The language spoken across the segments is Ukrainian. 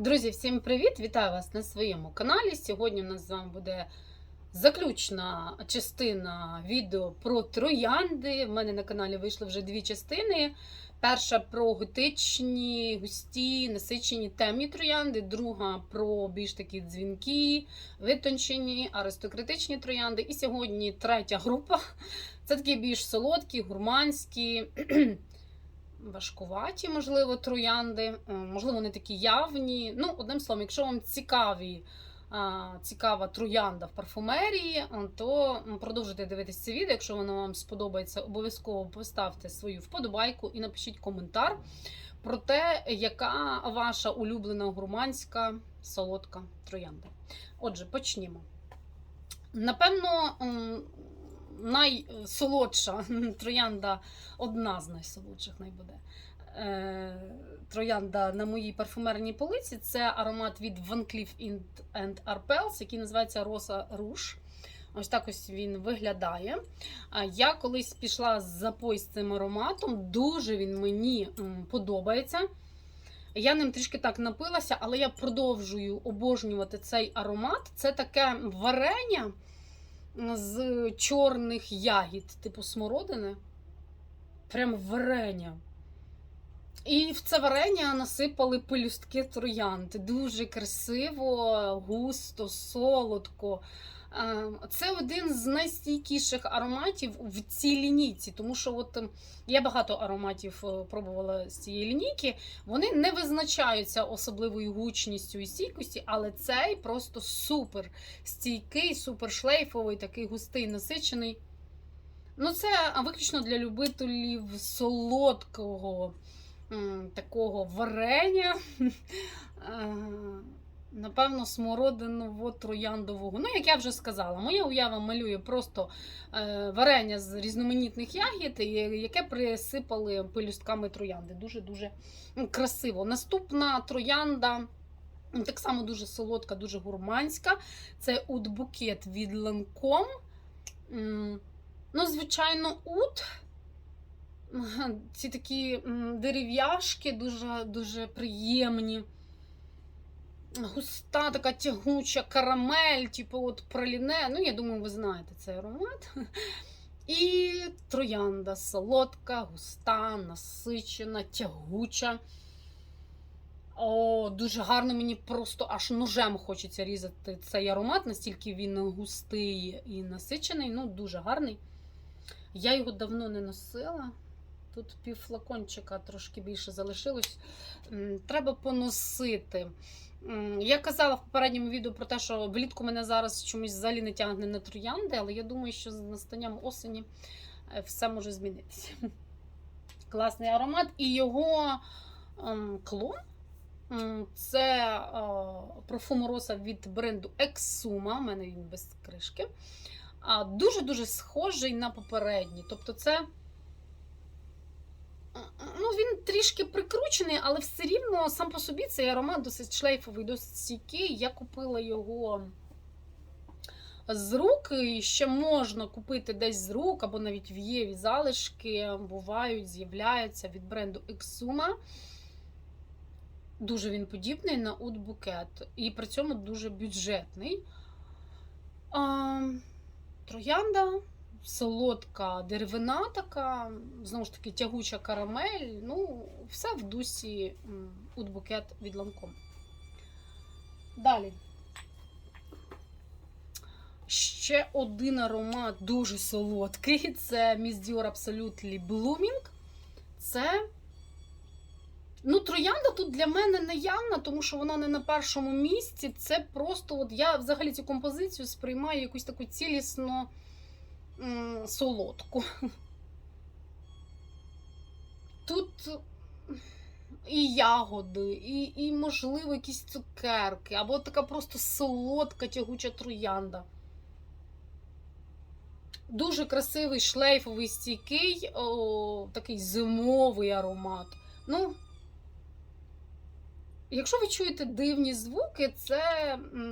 Друзі, всім привіт! Вітаю вас на своєму каналі. Сьогодні у нас з вами буде заключна частина відео про троянди. В мене на каналі вийшли вже дві частини. Перша про готичні, густі, насичені темні троянди, друга про більш такі дзвінки, витончені, аристократичні троянди. І сьогодні третя група. Це такі більш солодкі, гурманські. Важкуваті, можливо, троянди, можливо, не такі явні. Ну, одним словом, якщо вам цікаві, цікава троянда в парфумерії, то продовжуйте дивитися це відео. Якщо воно вам сподобається, обов'язково поставте свою вподобайку і напишіть коментар про те, яка ваша улюблена гурманська солодка троянда. Отже, почнімо. Напевно, найсолодша троянда, одна з найсолодших найбуде. Е, Троянда на моїй парфумерній полиці це аромат від Van Cleef Arpels, який називається Роса Руш. Ось так ось він виглядає. Я колись пішла з запой з цим ароматом, дуже він мені подобається. Я ним трішки так напилася, але я продовжую обожнювати цей аромат. Це таке варення з чорних ягід, типу смородини. Прям варення. І в це варення насипали пелюстки троянд. Дуже красиво, густо, солодко. Е, Це один з найстійкіших ароматів в цій лінійці, тому що от ем, я багато ароматів е, пробувала з цієї лінійки. Вони не визначаються особливою гучністю і стійкості, але цей просто супер стійкий, супер шлейфовий, такий густий, насичений. Ну, це виключно для любителів солодкого такого варення. Напевно, смородиново трояндового. Ну, як я вже сказала, моя уява малює просто е, варення з різноманітних ягід, яке присипали пелюстками троянди. Дуже-дуже красиво. Наступна троянда. Так само дуже солодка, дуже гурманська. Це ут-букет від Lancome. М, Ну, звичайно, ут. Ці такі дерев'яшки дуже, дуже приємні густа, така тягуча карамель, типу от праліне. Ну, я думаю, ви знаєте цей аромат. І троянда солодка, густа, насичена, тягуча. О, дуже гарно мені просто аж ножем хочеться різати цей аромат, настільки він густий і насичений. Ну, дуже гарний. Я його давно не носила. Тут пів флакончика трошки більше залишилось. Треба поносити. Я казала в попередньому відео про те, що влітку мене зараз чомусь взагалі не тягне на троянди, але я думаю, що з настанням осені е, все може змінитися. Класний аромат. І його ем, клон це е, парфум роса від бренду Exuma. У мене він без кришки. Дуже-дуже схожий на попередній. Тобто, це. Ну, він трішки прикручений, але все рівно сам по собі цей аромат досить шлейфовий, досить стійкий. Я купила його з рук. І ще можна купити десь з рук, або навіть в Єві залишки бувають, з'являються від бренду Exuma. Дуже він подібний на Bouquet. І при цьому дуже бюджетний. А, троянда солодка деревина така, знову ж таки, тягуча карамель. Ну, все в дусі Удбукет від Lancome. Далі. Ще один аромат дуже солодкий. Це Miss Dior Absolutely Blooming. Це. Ну, троянда тут для мене не явна, тому що вона не на першому місці. Це просто, от я взагалі цю композицію сприймаю якусь таку цілісно м, солодку. Тут і ягоди, і, і, можливо, якісь цукерки, або така просто солодка тягуча троянда. Дуже красивий шлейфовий стійкий, о, такий зимовий аромат. Ну, Якщо ви чуєте дивні звуки, це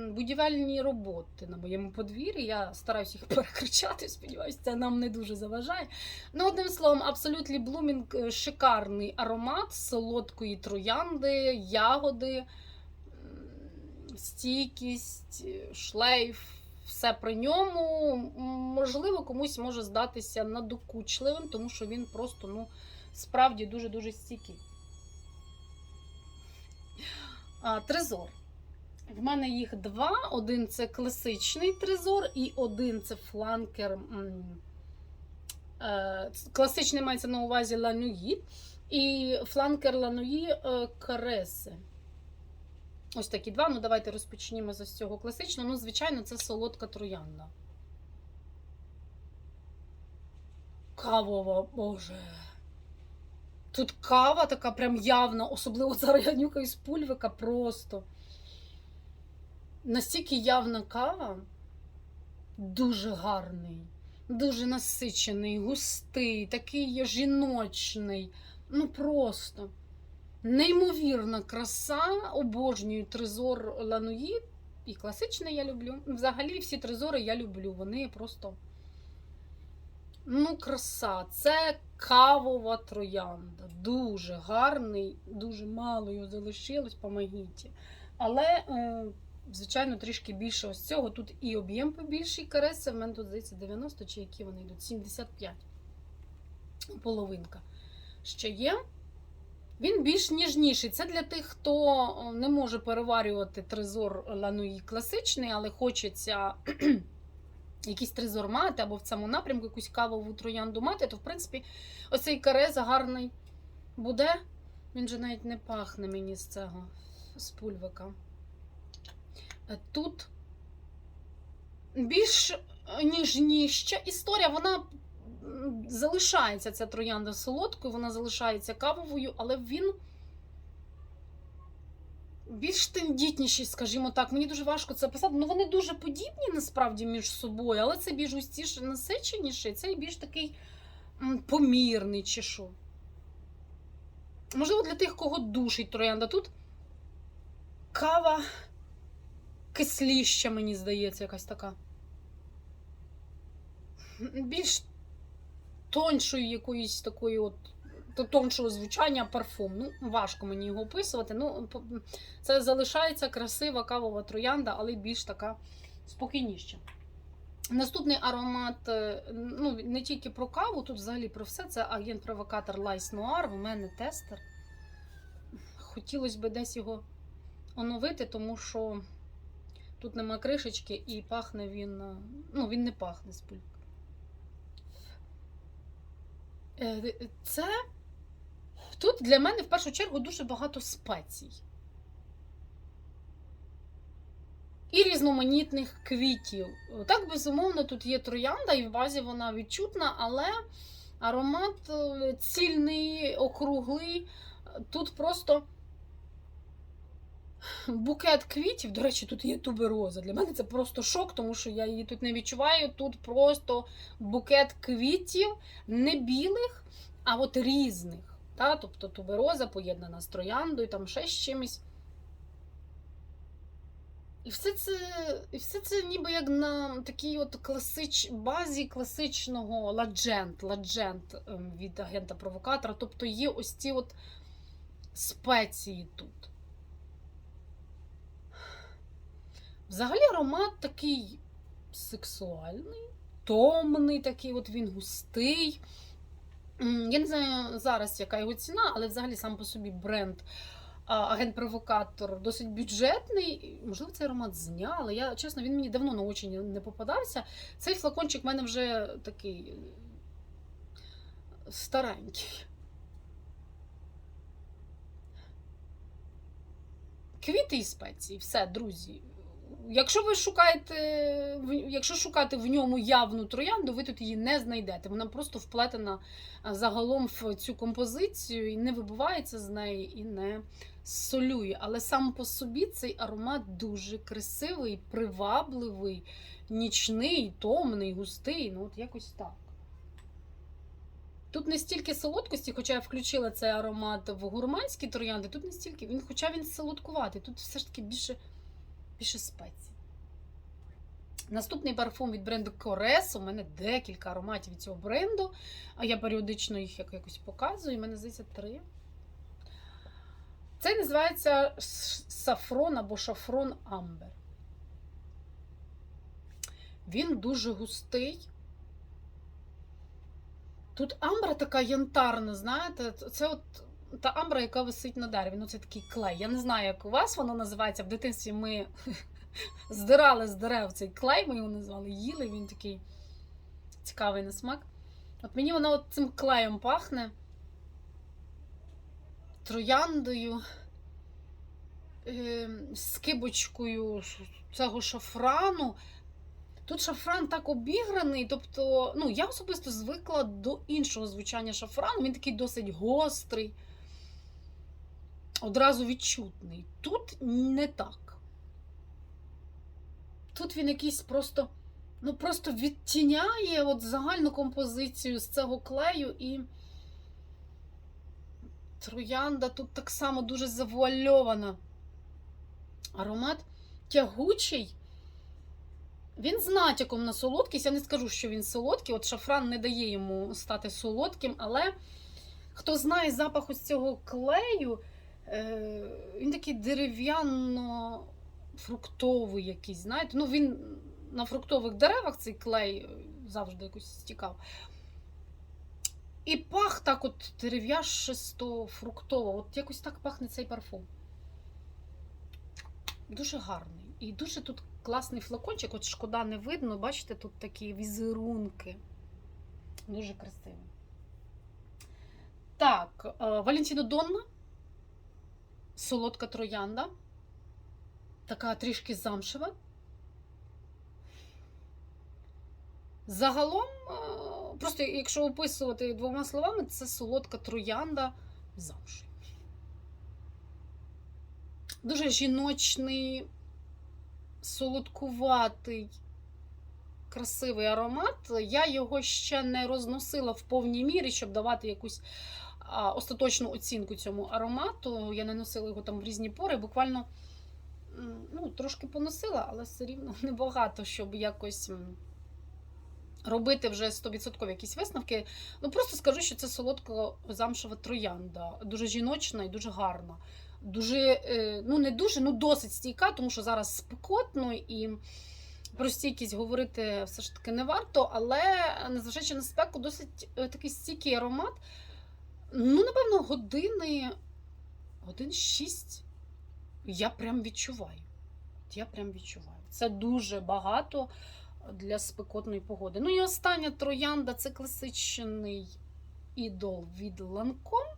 будівельні роботи на моєму подвір'ї. Я стараюся їх перекричати, сподіваюся, це нам не дуже заважає. Ну, одним словом, Absolutely Blooming – шикарний аромат солодкої троянди, ягоди. стійкість, е, шлейф, все при ньому. Можливо, комусь може здатися надокучливим, тому що він просто ну, справді дуже-дуже стійкий. А, трезор. В мене їх два. Один це класичний трезор, і один це фланкер. е, Класичний мається на увазі лануї. І фланкер лануї е, кареси. Ось такі два. Ну, давайте розпочнімо з цього класичного. Ну, звичайно, це солодка троянда. Кавова, боже. Тут кава така прям явна, особливо зараз я нюхаю з пульвика просто. Настільки явна кава, дуже гарний, дуже насичений, густий, такий жіночний. Ну просто неймовірна краса. Обожнюю трезор Лануї. І класичний я люблю. Взагалі всі трезори я люблю. Вони просто. Ну, краса. Це кавова троянда. Дуже гарний, дуже мало його залишилось, помогіть. Але, е, звичайно, трішки більше ось цього. Тут і об'єм побільший кареси. В мене тут, здається, 90 чи які вони йдуть? 75. Половинка. Ще є. Він більш ніжніший. Це для тих, хто е, не може переварювати трезор лануї класичний, але хочеться якийсь трезор мати або в цьому напрямку якусь кавову троянду мати, то в принципі оцей кареза гарний буде. Він же навіть не пахне мені з цього, з пульвика. Е, Тут більш е, ніжніша історія, вона залишається ця троянда солодкою, вона залишається кавовою, але він більш тендітніший, скажімо так. Мені дуже важко це писати. Ну вони дуже подібні насправді між собою, але це більш густіше, насиченіший, цей більш такий помірний чи що. Можливо, для тих, кого душить троянда. Тут кава кисліща, мені здається, якась така. Більш тоншої якоїсь такої от тоншого звучання парфум. Ну, важко мені його описувати. Ну, це залишається красива кавова троянда, але більш така спокійніша. Наступний аромат, е, ну, не тільки про каву, тут взагалі про все. Це агент-провокатор Лайс Нуар. У мене тестер. Хотілося б десь його оновити, тому що тут нема кришечки і пахне він. е, Ну, він не пахне з пульк. Е, Це тут для мене в першу чергу дуже багато спецій. І різноманітних квітів. Так, безумовно, тут є троянда, і в базі вона відчутна, але аромат е, цільний, округлий. Тут просто букет квітів. До речі, тут є тубероза. Для мене це просто шок, тому що я її тут не відчуваю. Тут просто букет квітів не білих, а от різних. Та? Тобто тубероза поєднана з трояндою, там ще з чимось. І все це, і все це ніби як на такій от класич, базі класичного ладжент, ладжент ем, від агента провокатора. Тобто є ось ці от спеції тут. Взагалі аромат такий сексуальний, томний, такий от він густий. Я не знаю зараз, яка його ціна, але взагалі сам по собі бренд агент-провокатор досить бюджетний. Можливо, цей аромат зняли. Я, чесно, він мені давно на очі не- не попадався. Цей флакончик в мене вже такий е, старенький. Квіти і спеції, все, друзі. Якщо ви шукаєте, якщо шукати в ньому явну троянду, ви тут її не знайдете. Вона просто вплетена загалом в цю композицію і не вибивається з неї і не солює. Але сам по собі цей аромат дуже красивий, привабливий, нічний, томний, густий. Ну, от якось так. Тут не стільки солодкості, хоча я включила цей аромат в гурманські троянди, тут не стільки, він, хоча він солодкуватий, тут все ж таки більше, більше спецій. Наступний парфум від бренду Корес. У мене декілька ароматів від цього бренду, а я періодично їх якось показую. У мене здається три. Це називається сафрон або шафрон амбер. Він дуже густий. Тут амбра така янтарна, знаєте, це от та амбра, яка висить на дереві. Ну, це такий клей. Я не знаю, як у вас воно називається. В дитинстві ми здирали з дерев цей клей, ми його назвали, їли, він такий цікавий на смак. От мені воно от цим клеєм пахне, трояндою, е, скибочкою цього шафрану. Тут шафран так обіграний, тобто, ну, я особисто звикла до іншого звучання шафрану. Він такий досить гострий, одразу відчутний. Тут не так. Тут він якийсь просто, ну, просто відтіняє от загальну композицію з цього клею і. Троянда тут так само дуже завуальована. Аромат тягучий. Він з натяком на солодкість. Я не скажу, що він солодкий. От шафран не дає йому стати солодким, але хто знає запах ось цього клею, він такий дерев'яно-фруктовий якийсь. знаєте. Ну, він на фруктових деревах цей клей е, завжди якось стікав. І пах так от дерев'яшисто фруктово. От якось так пахне цей парфум. Дуже гарний. І дуже тут класний флакончик, от шкода не видно, бачите, тут такі візерунки. Дуже красиво. Так, е, Валентіно Донна, солодка троянда, така трішки замшева. Загалом, е, просто якщо описувати двома словами, це солодка троянда замши. Дуже жіночний, солодкуватий, красивий аромат. Я його ще не розносила в повній мірі, щоб давати якусь остаточну оцінку цьому аромату. Я не носила його там в різні пори. Буквально ну, трошки поносила, але все рівно небагато, щоб якось. Робити вже 100% якісь висновки. Ну просто скажу, що це солодко замшева троянда, дуже жіночна і дуже гарна дуже, е, ну не дуже, ну досить стійка, тому що зараз спекотно і про стійкість говорити все ж таки не варто, але незважаючи на спеку, досить е, такий стійкий аромат. Ну, напевно, години, годин 6 я прям відчуваю. Я прям відчуваю. Це дуже багато для спекотної погоди. Ну і остання троянда це класичний ідол від Lancome.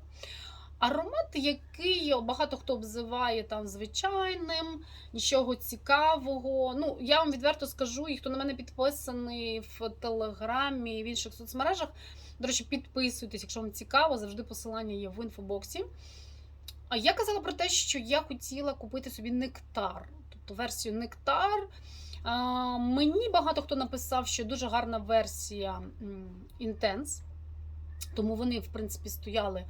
Аромат, який багато хто обзиває там звичайним, нічого цікавого. Ну, я вам відверто скажу, і хто на мене підписаний в Телеграмі і в інших соцмережах. До речі, підписуйтесь, якщо вам цікаво, завжди посилання є в інфобоксі. А я казала про те, що я хотіла купити собі нектар, тобто версію нектар. А, мені багато хто написав, що дуже гарна версія Intense, тому вони, в принципі, стояли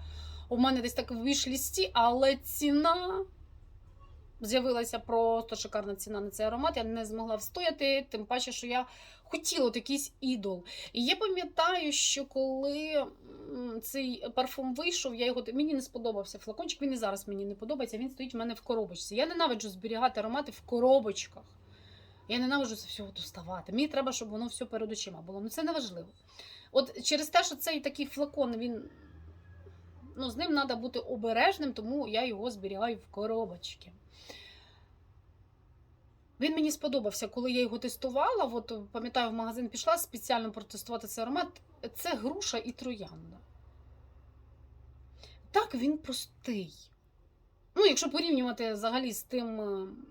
у мене десь так в віш-лісті, але ціна з'явилася просто шикарна ціна на цей аромат. Я не змогла встояти, тим паче, що я хотіла от якийсь ідол. І я пам'ятаю, що коли цей парфум вийшов, я його мені не сподобався флакончик. Він і зараз мені не подобається. Він стоїть в мене в коробочці. Я ненавиджу зберігати аромати в коробочках. Я ненавиджу це всього доставати. Мені треба, щоб воно все перед очима було. Ну це не важливо. От через те, що цей такий флакон, він ну, з ним треба бути обережним, тому я його зберігаю в коробочці. Він мені сподобався, коли я його тестувала. От, пам'ятаю, в магазин пішла спеціально протестувати цей аромат. Це груша і троянда. Так, він простий. Ну, якщо порівнювати взагалі з тим,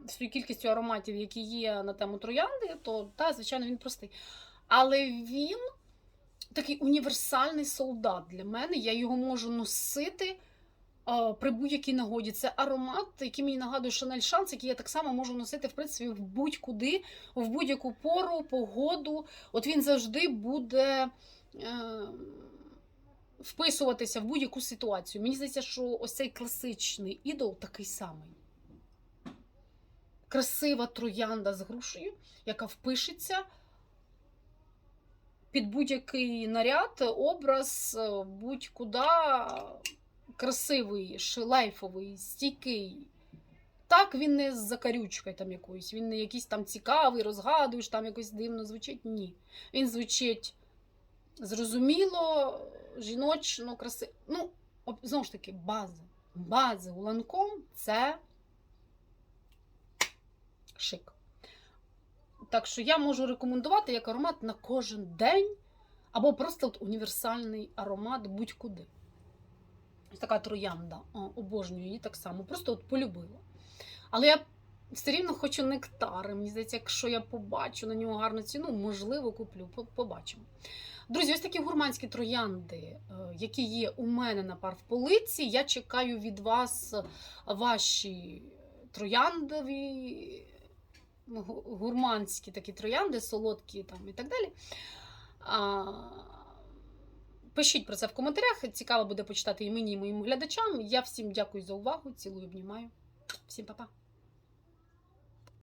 з тою кількістю ароматів, які є на тему троянди, то так, звичайно, він простий. Але він такий універсальний солдат для мене. Я його можу носити при будь-якій нагоді. Це аромат, який мені нагадує Шанель Шанс, який я так само можу носити в принципі, в будь-куди, в будь-яку пору, погоду. От він завжди буде. Е Вписуватися в будь-яку ситуацію. Мені здається, що ось цей класичний ідол такий самий. Красива троянда з грушею, яка впишеться під будь-який наряд, образ, будь-куди красивий, шлейфовий, стійкий. Так, він не з закарючкою там якоюсь, він не якийсь там цікавий, розгадуєш, там якось дивно звучить. Ні. Він звучить зрозуміло, жіночно, красиво. Ну, знову ж таки, база. База у ланком це шик. Так що я можу рекомендувати як аромат на кожен день, або просто універсальний аромат будь-куди. Така троянда. Обожнюю її так само. Просто от полюбила. Але я все рівно хочу нектари. Мені здається, якщо я побачу на нього гарну ціну, можливо, куплю. Побачимо. Друзі, ось такі гурманські троянди, е, які є у мене на парфполиці. Я чекаю від вас ваші трояндові, ну, гурманські такі троянди, солодкі там і так далі. Пишіть про це в коментарях. Цікаво буде почитати і мені, і моїм глядачам. Я всім дякую за увагу. Цілую, обнімаю. Всім па-па.